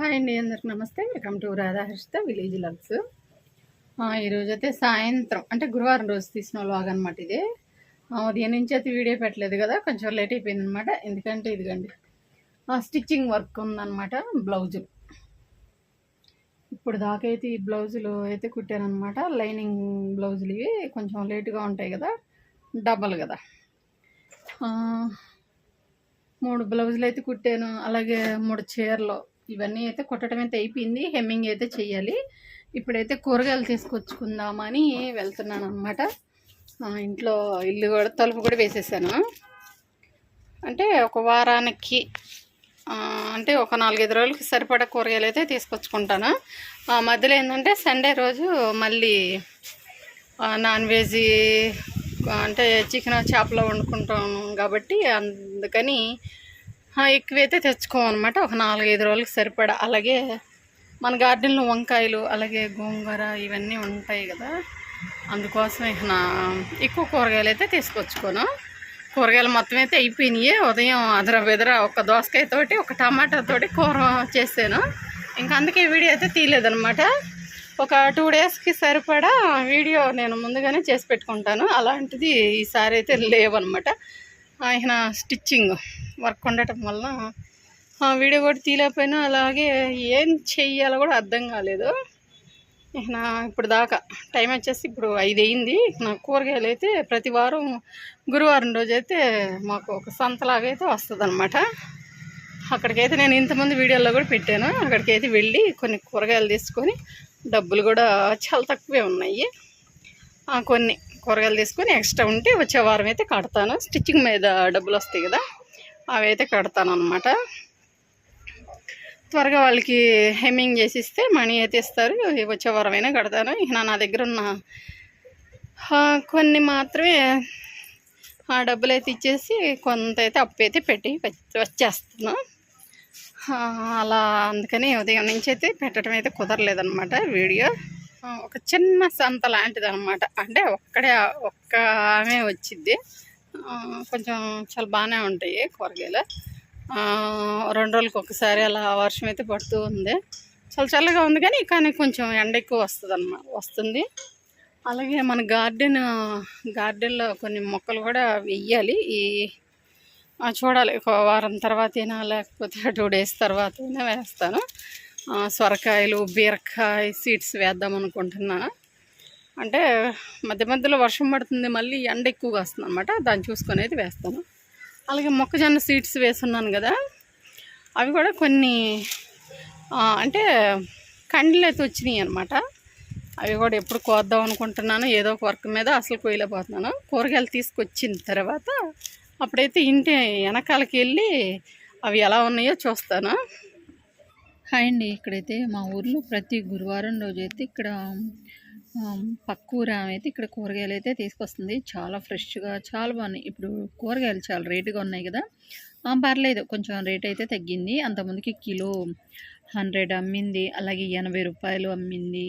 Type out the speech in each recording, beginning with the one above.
Hi అండి అందరికి నమస్తే. Welcome to Radha Harshitha village vlogs. ఈరోజు అయితే సాయంత్రం అంటే గురువారం రోజు తీసిన వ్లాగ్ అనమాట ఇది. ఉదయం నుంచి అయితే వీడియో పెట్టలేదు కదా కొంచెం లేట్ అయిపోయింది అనమాట ఎందుకంటే ఇదిగండి స్టిచ్చింగ్ వర్క్ ఉందన్నమాట బ్లౌజులు ఇప్పుడు దాకా అయితే ఈ బ్లౌజులు అయితే కుట్టానమాట లైనింగ్ బ్లౌజులు ఇవి కొంచెం లేటుగా ఉంటాయి కదా డబల్ కదా. మూడు బ్లౌజులు అయితే కుట్టాను. అలాగే మూడు చీరలు ఇవన్నీ అయితే కొట్టడం అయితే అయిపోయింది. హెమ్మింగ్ అయితే చేయాలి ఇప్పుడైతే కూరగాయలు తీసుకొచ్చుకుందామని వెళ్తున్నాను అనమాట ఇంట్లో ఇల్లు కూడా తలుపు కూడా వేసేసాను. అంటే ఒక వారానికి అంటే ఒక నాలుగైదు రోజులకి సరిపడా కూరగాయలు అయితే తీసుకొచ్చుకుంటాను. ఆ మధ్యలో ఏంటంటే సండే రోజు మళ్ళీ నాన్ వెజ్ అంటే చికెన్ చేపలో వండుకుంటాను కాబట్టి అందుకని ఎక్కువైతే తెచ్చుకోమన్నమాట ఒక నాలుగైదు రోజులకు సరిపడా. అలాగే మన గార్డెన్లో వంకాయలు అలాగే గోంగూర ఇవన్నీ ఉంటాయి కదా. అందుకోసం ఇక నా ఎక్కువ కూరగాయలు అయితే తీసుకొచ్చుకోను. కూరగాయలు మొత్తం అయితే అయిపోయినాయి. ఉదయం అదర బెదర ఒక దోసకాయ తోటి ఒక టమాటా తోటి కూర చేసాను ఇంకా అందుకే వీడియో అయితే తీయలేదనమాట ఒక టూ డేస్కి సరిపడా వీడియో నేను ముందుగానే చేసి పెట్టుకుంటాను. అలాంటిది ఈసారి అయితే లేవన్నమాట. ఆయన స్టిచ్చింగ్ వర్క్ ఉండటం వలన ఆ వీడియో కూడా తీయలేకపోయినా అలాగే ఏం చెయ్యాలో కూడా అర్థం కాలేదు. ఇక నా ఇప్పుడు దాకా టైం వచ్చేసి ఇప్పుడు ఐదు అయింది నా కూరగాయలు అయితే ప్రతి వారం గురువారం రోజు అయితే మాకు ఒక సంతలాగా అయితే వస్తుంది అనమాట అక్కడికైతే నేను ఇంతమంది వీడియోలో కూడా పెట్టాను. అక్కడికైతే వెళ్ళి కొన్ని కూరగాయలు తీసుకొని డబ్బులు కూడా చాలా తక్కువే ఉన్నాయి. కొన్ని కూరగాయలు తీసుకొని ఎక్స్ట్రా ఉంటే వచ్చే వారం అయితే కడతాను. స్టిచ్చింగ్ మీద డబ్బులు వస్తాయి కదా అవి అయితే కడతాను అనమాట త్వరగా వాళ్ళకి హెమ్మింగ్ చేసి ఇస్తే మనీ అయితే ఇస్తారు. వచ్చే వారం అయినా కడతాను. ఇక నా దగ్గర ఉన్న కొన్ని మాత్రమే ఆ డబ్బులు అయితే ఇచ్చేసి కొంత అయితే అప్పు అయితే పెట్టి వచ్చి- వచ్చేస్తాను అలా అందుకని ఉదయం నుంచి అయితే పెట్టడం అయితే కుదరలేదన్నమాట వీడియో. ఒక చిన్న సంత లాంటిది అనమాట అంటే ఒక్కడే ఒక్క ఆమె వచ్చిద్ది కొంచెం చాలా బాగానే ఉంటాయి కూరగాయలు. రెండు రోజులకి ఒకసారి అలా వర్షం అయితే పడుతూ ఉంది. చాలా చల్లగా ఉంది కానీ కానీ కొంచెం ఎండ ఎక్కువ వస్తుంది అన్నమాట వస్తుంది. అలాగే మన గార్డెన్ గార్డెన్లో కొన్ని మొక్కలు కూడా వెయ్యాలి. ఈ చూడాలి. ఒక వారం తర్వాత అయినా లేకపోతే టూ డేస్ తర్వాత అయినా వేస్తాను. సొరకాయలు బీరకాయ సీడ్స్ వేద్దాం అనుకుంటున్నా. అంటే మధ్య మధ్యలో వర్షం పడుతుంది మళ్ళీ ఎండ ఎక్కువగా వస్తుంది అనమాట దాన్ని చూసుకొని అయితే వేస్తాను. అలాగే మొక్కజొన్న సీడ్స్ వేసున్నాను కదా అవి కూడా కొన్ని అంటే కండ్లు అయితే వచ్చినాయి అనమాట అవి కూడా ఎప్పుడు కోద్దాం అనుకుంటున్నాను. ఏదో ఒక వర్క్ మీద అసలు కోయలేకపోతున్నాను. కూరగాయలు తీసుకొచ్చిన తర్వాత అప్పుడైతే ఇంటి వెనకాలకి వెళ్ళి అవి ఎలా ఉన్నాయో చూస్తాను. హాయ్ అండి. ఇక్కడైతే మా ఊర్లో ప్రతి గురువారం రోజు అయితే ఇక్కడ ఆమ్, పక్క ఊరు ఆమె అయితే ఇక్కడ కూరగాయలు అయితే తీసుకొస్తుంది. చాలా ఫ్రెష్గా చాలా బాగున్నాయి. ఇప్పుడు కూరగాయలు చాలా రేటుగా ఉన్నాయి కదా. పర్లేదు. కొంచెం రేట్ అయితే తగ్గింది. అంతకుముందుకి కిలో హండ్రెడ్ అమ్మింది. అలాగే ఎనభై రూపాయలు అమ్మింది.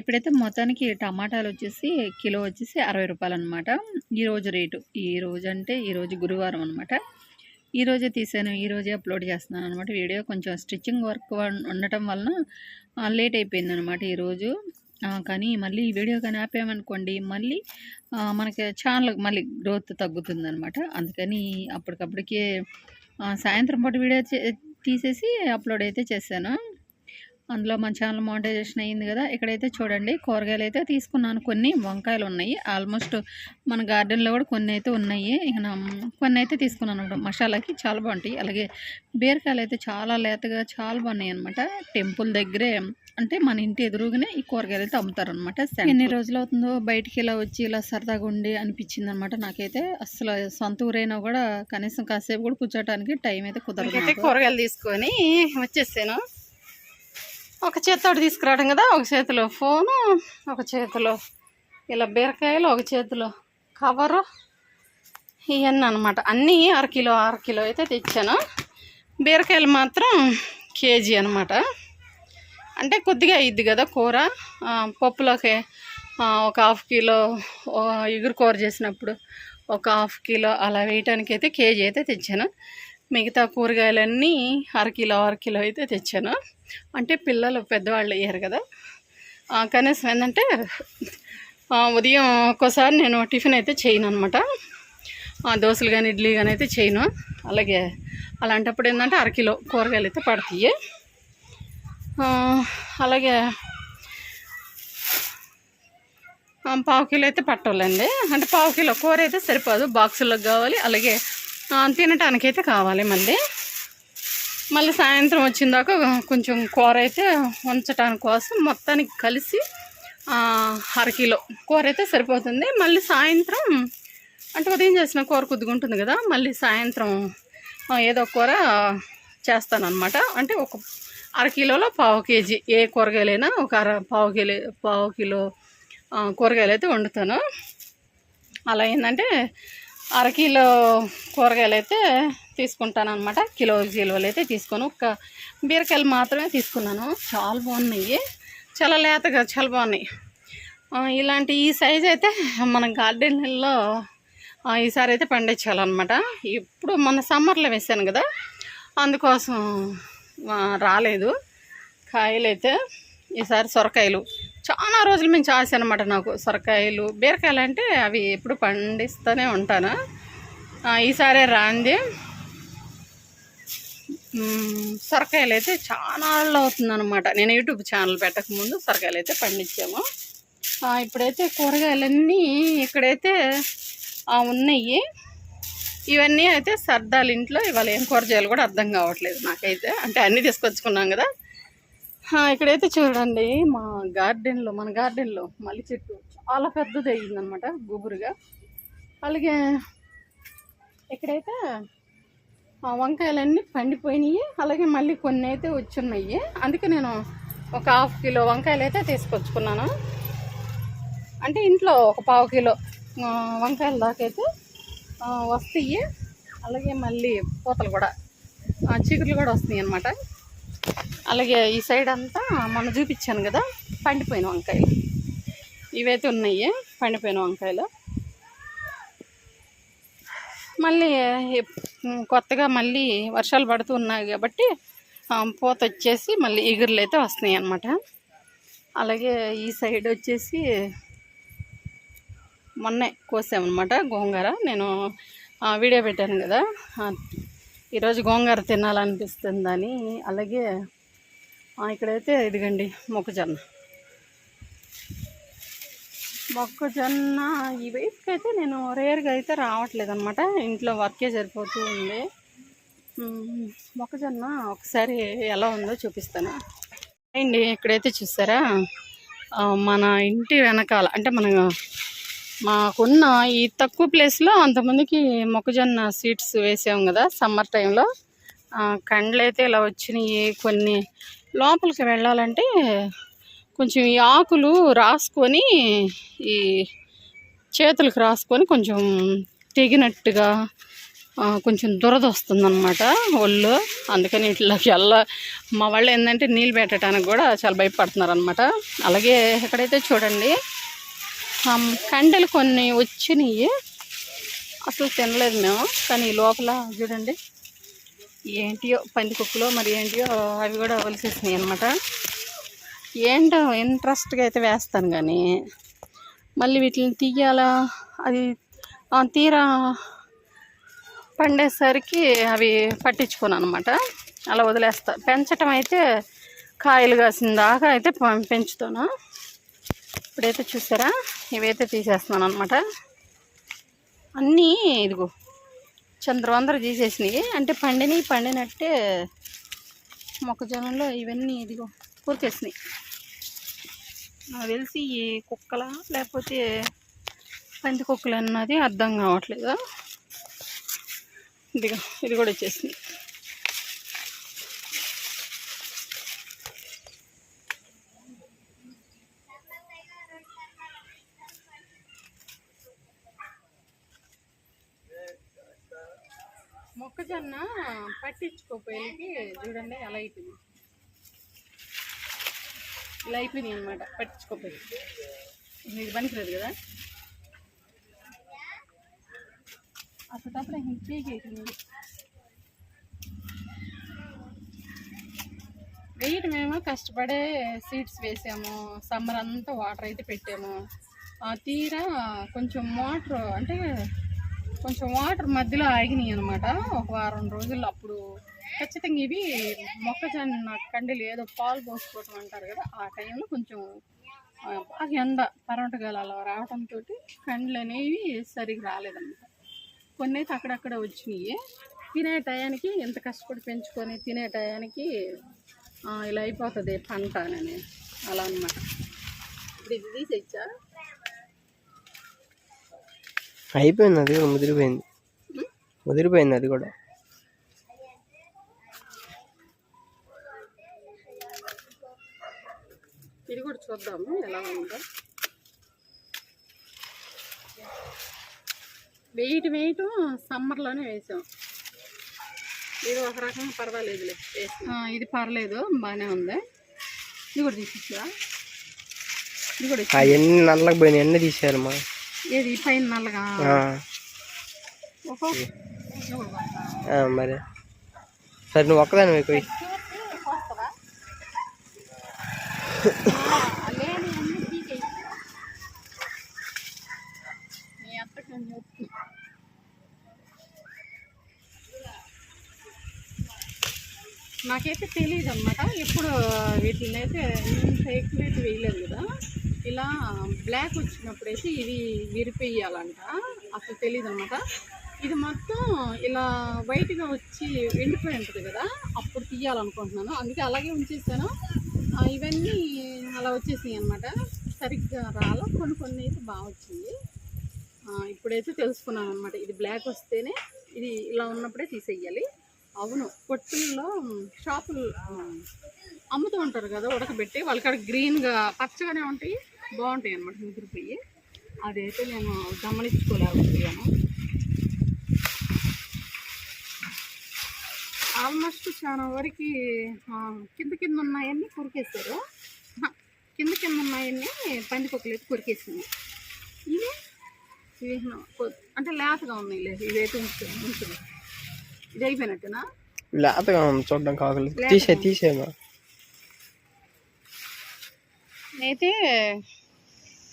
ఇప్పుడైతే మొత్తానికి టమాటాలు వచ్చేసి కిలో వచ్చేసి అరవై రూపాయలు అనమాట ఈరోజు రేటు. ఈ రోజు అంటే ఈరోజు గురువారం అనమాట ఈరోజే తీసాను ఈరోజే అప్లోడ్ చేస్తున్నాను అనమాట వీడియో. కొంచెం స్టిచ్చింగ్ వర్క్ ఉండటం వలన లేట్ అయిపోయింది అనమాట ఈరోజు కానీ మళ్ళీ ఈ వీడియో కానీ ఆపామనుకోండి మళ్ళీ మనకి ఛానల్ మళ్ళీ గ్రోత్ తగ్గుతుంది అనమాట అందుకని అప్పటికప్పటికే సాయంత్రం పాటు వీడియో తీసేసి అప్లోడ్ అయితే చేశాను. అందులో మన ఛానల్ మోనిటైజేషన్ అయ్యింది కదా ఇక్కడైతే చూడండి కూరగాయలు అయితే తీసుకున్నాను. కొన్ని వంకాయలు ఉన్నాయి. ఆల్మోస్ట్ మన గార్డెన్లో కూడా కొన్ని అయితే ఉన్నాయి. ఇక కొన్ని అయితే తీసుకున్నాను అనమాట. మసాలాకి చాలా బాగుంటాయి. అలాగే బీరకాయలు అయితే చాలా లేతగా చాలా బాగున్నాయి అనమాట. టెంపుల్ దగ్గరే అంటే మన ఇంటి ఎదురుగానే ఈ కూరగాయలు అయితే అమ్ముతారనమాట ఎన్ని రోజులు అవుతుందో బయటికి ఇలా వచ్చి ఇలా సరదాగా ఉండి అనిపించింది అనమాట నాకైతే. అసలు సొంత ఊరైనా కూడా కనీసం కాసేపు కూడా కూర్చోటానికి టైం అయితే కుదరదు కూరగాయలు తీసుకొని వచ్చేసాను. ఒక చేతితోటి తీసుకురావడం కదా ఒక చేతిలో ఫోను ఒక చేతిలో ఇలా బీరకాయలు ఒక చేతిలో కవరు ఇవన్నీ అనమాట అన్నీ అర కిలో అర కిలో అయితే తెచ్చాను. బీరకాయలు మాత్రం కేజీ అనమాట అంటే కొద్దిగా ఇద్ది కదా కూర. పప్పులోకి ఒక హాఫ్ కిలో ఎగురు ఇగురు కూర చేసినప్పుడు ఒక హాఫ్ కిలో అలా వేయటానికి అయితే కేజీ అయితే తెచ్చాను. మిగతా కూరగాయలన్నీ అరకిలో అరకిలో అయితే తెచ్చాను. అంటే పిల్లలు పెద్దవాళ్ళు అయ్యారు కదా. కనీసం ఏంటంటే ఉదయం ఒక్కోసారి నేను టిఫిన్ అయితే చేయను అనమాట దోశలు కానీ ఇడ్లీ కానీ అయితే చేయను. అలాగే అలాంటప్పుడు ఏంటంటే అరకిలో కూరగాయలు అయితే పడతాయి. అలాగే పావు కిలో అయితే పట్టాలండి అంటే పావు కిలో కూర అయితే సరిపోదు. బాక్సులకు కావాలి. అలాగే తినటానికైతే కావాలి మళ్ళీ. మళ్ళీ సాయంత్రం వచ్చిందాక కొంచెం కూర అయితే ఉంచటానికి కోసం మొత్తానికి కలిసి అరకిలో కూర అయితే సరిపోతుంది. మళ్ళీ సాయంత్రం అంటే ఉదయం చేసిన కూర కొద్దిగుంటుంది కదా మళ్ళీ సాయంత్రం ఏదో కూర చేస్తానమాట అంటే ఒక అర కిలోలో పావు కేజీ ఏ కూరగాయలైనా ఒక అర పావు కిలో పావు కిలో కూరగాయలు అయితే వండుతాను. అలా ఏంటంటే అరకిలో కూరగాయలు అయితే తీసుకుంటాను అనమాట కిలో కిలోలు అయితే తీసుకొని ఒక బీరకాయలు మాత్రమే తీసుకున్నాను. చాలా బాగున్నాయి. చాలా లేతగా చాలా బాగున్నాయి. ఇలాంటి ఈ సైజ్ అయితే మన గార్డెన్లో ఈసారి అయితే పండించాలన్నమాట. ఇప్పుడు మన సమ్మర్లో వేసాను కదా అందుకోసం రాలేదు. కాయలు అయితే ఈసారి సొరకాయలు. చాలా రోజుల నుంచి ఆశ అనమాట నాకు సొరకాయలు. బీరకాయలు అంటే అవి ఎప్పుడు పండిస్తూనే ఉంటాను. ఈసారి ఈసారే రాంది. సొరకాయలు అయితే చాలా అవుతుందన్నమాట. నేను యూట్యూబ్ ఛానల్ పెట్టకముందు సొరకాయలు అయితే పండించాము. ఇప్పుడైతే కూరగాయలన్నీ ఇక్కడైతే ఉన్నాయి. ఇవన్నీ అయితే సర్దాలు ఇంట్లో ఇవాళ ఏం కూర చేయాలో కూడా అర్థం కావట్లేదు నాకైతే. అంటే అన్నీ తీసుకొచ్చుకున్నాం కదా. ఇక్కడైతే చూడండి మా గార్డెన్లో మన గార్డెన్లో మల్లి చెట్టు చాలా పెద్దది అయ్యిందనమాట గుబురుగా. అలాగే ఇక్కడైతే వంకాయలన్నీ పండిపోయినాయి అలాగే మళ్ళీ కొన్ని అయితే వచ్చున్నాయి. అందుకే నేను ఒక హాఫ్ కిలో వంకాయలు అయితే తీసుకొచ్చుకున్నాను. అంటే ఇంట్లో ఒక పావు కిలో వంకాయల దాకైతే వస్తాయి. అలాగే మళ్ళీ పూతలు కూడా ఆ, కూడా వస్తాయి అన్నమాట అలాగే ఈ సైడ్ అంతా మొన్న చూపించాను కదా పండిపోయిన వంకాయలు. ఇవైతే ఉన్నాయి పండిపోయిన వంకాయలు. మళ్ళీ కొత్తగా మళ్ళీ వర్షాలు పడుతూ ఉన్నాయి కాబట్టి పూత వచ్చేసి మళ్ళీ ఎగురులు అయితే వస్తున్నాయి అన్నమాట. అలాగే ఈ సైడ్ వచ్చేసి మొన్నే కోసామన్నమాట గోంగూర. నేను వీడియో పెట్టాను కదా ఈరోజు గోంగూర తినాలనిపిస్తుందని. అలాగే ఇక్కడైతే ఇదిగండి మొక్కజొన్న. మొక్కజొన్న ఈ వైపుకి అయితే నేను రేర్గా అయితే రావట్లేదు అనమాట ఇంట్లో వర్కే సరిపోతూ ఉంది. మొక్కజొన్న ఒకసారి ఎలా ఉందో చూపిస్తాను. అండి ఇక్కడైతే చూసారా? మన ఇంటి వెనకాల అంటే మన మాకున్న ఈ తక్కువ ప్లేస్లో అంతమందికి మొక్కజొన్న సీడ్స్ వేసాం కదా సమ్మర్ టైంలో. కండ్లు అయితే ఇలా వచ్చినాయి కొన్ని లోపలికి వెళ్ళాలంటే కొంచెం ఈ ఆకులు రాసుకొని ఈ చేతులకు రాసుకొని కొంచెం తెగినట్టుగా కొంచెం దురద వస్తుందన్నమాట ఒళ్ళు. అందుకని ఇట్లోకి వెళ్ళ మా వాళ్ళు ఏంటంటే నీళ్ళు పెట్టడానికి కూడా చాలా భయపడుతున్నారు అనమాట అలాగే ఎక్కడైతే చూడండి కండలు కొన్ని వచ్చినాయి. అసలు తినలేదు మేము కానీ లోపల చూడండి. ఏంటియో పందికొక్కులో మరి ఏంటియో అవి కూడా వలిసేసినాయి అనమాట ఏంటో ఇంట్రెస్ట్గా అయితే వేస్తాను కానీ మళ్ళీ వీటిని తీయాలా? అది తీరా పండేసరికి అవి పట్టించుకోను అనమాట అలా వదిలేస్తా. పెంచటం అయితే కాయలు కాసిన దాకా అయితే పెంచుతాను. ఇప్పుడైతే చూసారా? ఇవైతే తీసేస్తున్నాను అనమాట అన్నీ ఇదిగో చంద్రవందర తీసేసినాయి అంటే పండినవి పండినట్టే మొక్కజొన్నలో ఇవన్నీ ఇదిగో కూరికేసినాయి. నాకు తెలిసి ఈ కుక్కల లేకపోతే పంది కుక్కలు అన్నది అర్థం కావట్లేదు? ఇదిగో ఇది కూడా వచ్చేసింది. పట్టించుకోపోయేకి చూడండి అలా అయిపోయింది ఇలా అయిపోయింది అనమాట పట్టించుకోపోయి మీకు పనికిలేదు కదా? అప్పటప్పుడు హింపీకి చేసింది వెయిట్ మేము కష్టపడే సీడ్స్ వేసాము సమ్మర్ అంతా వాటర్ అయితే పెట్టాము. తీరా కొంచెం మోటర్ అంటే కొంచెం వాటర్ మధ్యలో ఆగినాయి అనమాట ఒక వారం రోజుల్లో అప్పుడు ఖచ్చితంగా ఇవి మొక్కజొన్న కండలు ఏదో పాలు పోసుకోవటం అంటారు కదా ఆ టైంలో కొంచెం బాగా ఎండ పరవటగాలు అలా రావడంతో కండ్లు అనేవి సరిగ్గా రాలేదన్నమాట. కొన్ని అయితే అక్కడక్కడ వచ్చినాయి. తినే టయానికి ఎంత కష్టపడి పెంచుకొని తినే టయానికి ఇలా అయిపోతుంది పంట అని అలా అనమాట ఇప్పుడు ఇది తీసేచ్చా అయిపోయింది అది కూడా ముదిరిపోయింది. ముదిరిపోయింది అది కూడా. ఇది కూడా చూద్దాము ఎలా ఉందో. వెయిట్ వెయిట్ సమ్మర్లోనే వేసాం. ఇది ఒక రకంగా పర్వాలేదులే ఇది పర్లేదు బాగానే ఉంది. ఇది కూడా తీసిచ్చా ఇది కూడా. అవన్నీ నల్లకి పోయినాయి అన్నీ తీసేయాలమ్మా ఏది పైన నల్లగా? మరి. సరే నువ్వు ఒక్కదాని చెప్తున్నా. నాకైతే తెలియదు అనమాట ఎప్పుడు వీటిని అయితే ఎక్కువ అయితే వేయలేదు కదా. ఇలా బ్లాక్ వచ్చినప్పుడైతే ఇది విరిపేయాలంట. అసలు తెలియదు అనమాట ఇది మొత్తం ఇలా వైట్గా వచ్చి ఎండిపోయి ఉంటుంది కదా అప్పుడు తీయాలనుకుంటున్నాను. అందుకే అలాగే ఉంచేసాను. ఇవన్నీ అలా వచ్చేసాయి అనమాట సరిగ్గా రాల. కొన్ని కొన్ని అయితే బాగా వచ్చింది. ఇప్పుడైతే తెలుసుకున్నాను అనమాట ఇది బ్లాక్ వస్తేనే ఇది ఇలా ఉన్నప్పుడే తీసేయాలి. అవును. పొట్టుల్లో షాపులు అమ్ముతూ ఉంటారు కదా ఉడకబెట్టి. వాళ్ళకాడ గ్రీన్గా పచ్చగానే ఉంటాయి బాగుంటాయి అనమాట ముదిరిపోయి అదైతే నేను గమనించుకోలేకపోయాను. ఆల్మోస్ట్ చాలా వరకు కింద కింద ఉన్నాయన్నీ కొరికేస్తారు కింద కింద ఉన్నాయన్నీ పందికొక్కలు అయితే కొరికేసింది. ఇవి ఇవి అంటే లేతగా ఉన్నాయి లేదు ఇదైతే ఉంటుంది ఉంటుంది ఇది అయిపోయినట్టునా లేతగా చూడడం కాకలు. తీసే తీసేమా అయితే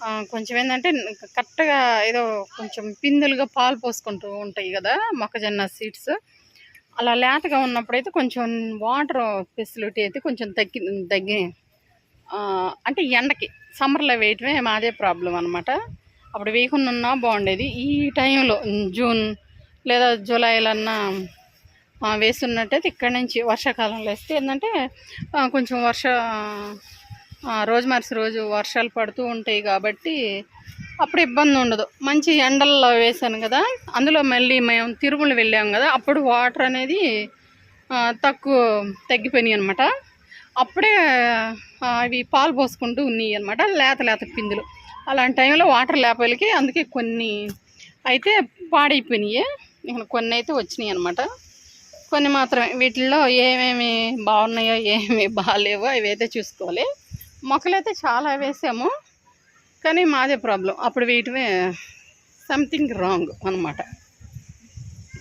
ఆ, కొంచెం ఏంటంటే కరెక్ట్గా ఏదో కొంచెం పిందులుగా పాలు పోసుకుంటూ ఉంటాయి కదా మొక్కజొన్న సీడ్స్. అలా లేతగా ఉన్నప్పుడైతే కొంచెం వాటర్ ఫెసిలిటీ అయితే కొంచెం తగ్గి తగ్గి ఆ, అంటే ఎండకి సమ్మర్లో వేయటమే మాదే ప్రాబ్లం అనమాట అప్పుడు వేయకుండా ఉన్నా బాగుండేది. ఈ టైంలో జూన్ లేదా జూలైలన్నా వేస్తున్నట్టయితే ఇక్కడ నుంచి వర్షాకాలంలో వేస్తే ఏంటంటే కొంచెం వర్ష రోజు మరుసటి రోజు వర్షాలు పడుతూ ఉంటాయి కాబట్టి అప్పుడు ఇబ్బంది ఉండదు. మంచి ఎండల్లో వేసాను కదా అందులో మళ్ళీ మేము తిరుమల వెళ్ళాం కదా అప్పుడు వాటర్ అనేది తక్కువ తగ్గిపోయినాయి అనమాట అప్పుడే అవి పాలు పోసుకుంటూ ఉన్నాయి అనమాట లేత లేత పిందులు. అలాంటి టైంలో వాటర్ లేపలికి అందుకే కొన్ని అయితే పాడైపోయినాయి. ఇక కొన్ని అయితే వచ్చినాయి అనమాట కొన్ని మాత్రమే. వీటిల్లో ఏమేమి బాగున్నాయో ఏమేమి బాగాలేవో అవి అయితే చూసుకోవాలి. మొక్కలైతే చాలా వేసాము. కానీ మాదే ప్రాబ్లం. అప్పుడు వీటివే సంథింగ్ రాంగ్ అనమాట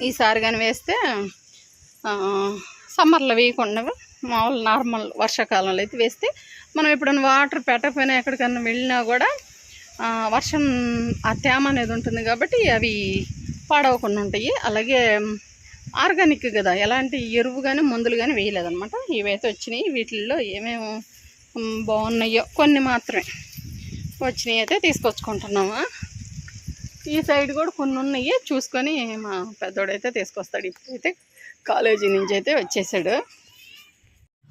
ఈసారి కానీ వేస్తే సమ్మర్లో వేయకుండా మామూలు నార్మల్ వర్షాకాలంలో అయితే వేస్తే మనం ఎప్పుడైనా వాటర్ పెట్టకపోయినా ఎక్కడికన్నా వెళ్ళినా కూడా వర్షం ఆ తేమ అనేది ఉంటుంది కాబట్టి అవి పాడవకుండా ఉంటాయి. అలాగే ఆర్గానిక్ కదా. ఎలాంటి ఎరువు కానీ మందులు కానీ వేయలేదనమాట ఇవైతే వచ్చినాయి. వీటిల్లో ఏమేమి బాగున్నాయో కొన్ని మాత్రమే వచ్చినాయి అయితే తీసుకొచ్చుకుంటున్నాము. ఈ సైడ్ కూడా కొన్ని ఉన్నాయి. చూసుకొని మా పెద్దోడైతే తీసుకొస్తాడు. ఇప్పుడైతే కాలేజీ నుంచి అయితే వచ్చేసాడు.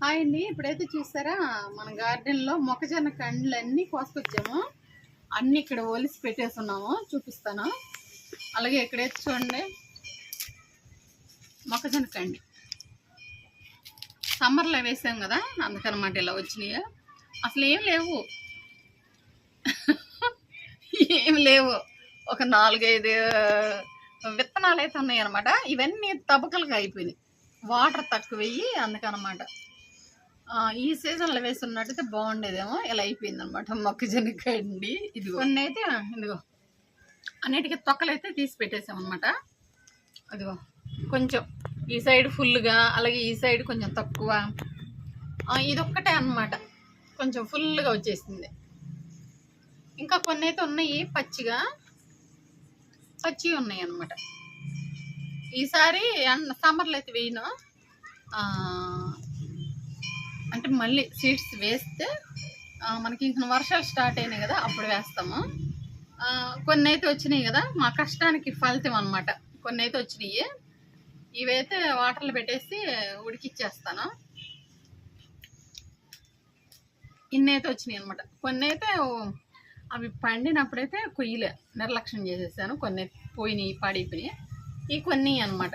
హాయ్ అండి. ఇప్పుడైతే చూసారా? మన గార్డెన్లో మొక్కజొన్న కండ్లన్నీ కోసుకొచ్చాము. అన్నీ ఇక్కడ ఒలిసి పెట్టేస్తున్నాము. చూపిస్తాను. అలాగే ఇక్కడైతే చూడండి. మొక్కజొన్న కండి సమ్మర్లో వేసాం కదా అందుకనమాట ఇలా వచ్చినాయి. అసలు ఏం లేవు. ఏం లేవు. ఒక నాలుగైదు విత్తనాలు అయితే ఉన్నాయి అనమాట ఇవన్నీ తబకలుగా అయిపోయినాయి. వాటర్ తక్కువ వెయ్యి అందుకనమాట. ఈ సీజన్లో వేస్తున్నట్టయితే బాగుండేదేమో ఇలా అయిపోయింది అనమాట మొక్కజొన్న కండి ఇది కొన్ని అయితే ఇదిగో. అన్నిటికీ తొక్కలు అయితే తీసి పెట్టేసాం అనమాట అదిగో కొంచెం ఈ సైడ్ ఫుల్గా అలాగే ఈ సైడ్ కొంచెం తక్కువ. ఇదొక్కటే అన్నమాట. కొంచెం ఫుల్గా వచ్చేసింది. ఇంకా కొన్ని అయితే ఉన్నాయి పచ్చిగా. పచ్చి ఉన్నాయి అన్నమాట. ఈసారి అన్- సమ్మర్లో అయితే వేయను. అంటే మళ్ళీ సీడ్స్ వేస్తే మనకి ఇంక వర్షాలు స్టార్ట్ అయినాయి కదా అప్పుడు వేస్తాము. కొన్ని అయితే వచ్చినాయి కదా మా కష్టానికి ఫలితం అన్నమాట. కొన్ని అయితే వచ్చినాయి. ఇవైతే వాటర్లో పెట్టేసి ఉడికిచ్చేస్తాను. ఇన్ని అయితే వచ్చినాయి అనమాట కొన్ని అయితే అవి పండినప్పుడైతే కొయ్యలే. నిర్లక్ష్యం చేసేసాను. కొన్ని పోయినాయి పాడైపోయినాయి. ఈ కొన్ని అన్నమాట.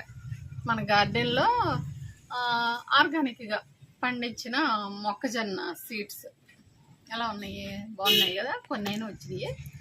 మన గార్డెన్లో ఆర్గానిక్గా పండించిన మొక్కజొన్న సీడ్స్. ఎలా ఉన్నాయి? బాగున్నాయి కదా? కొన్ని అయినా వచ్చినాయి.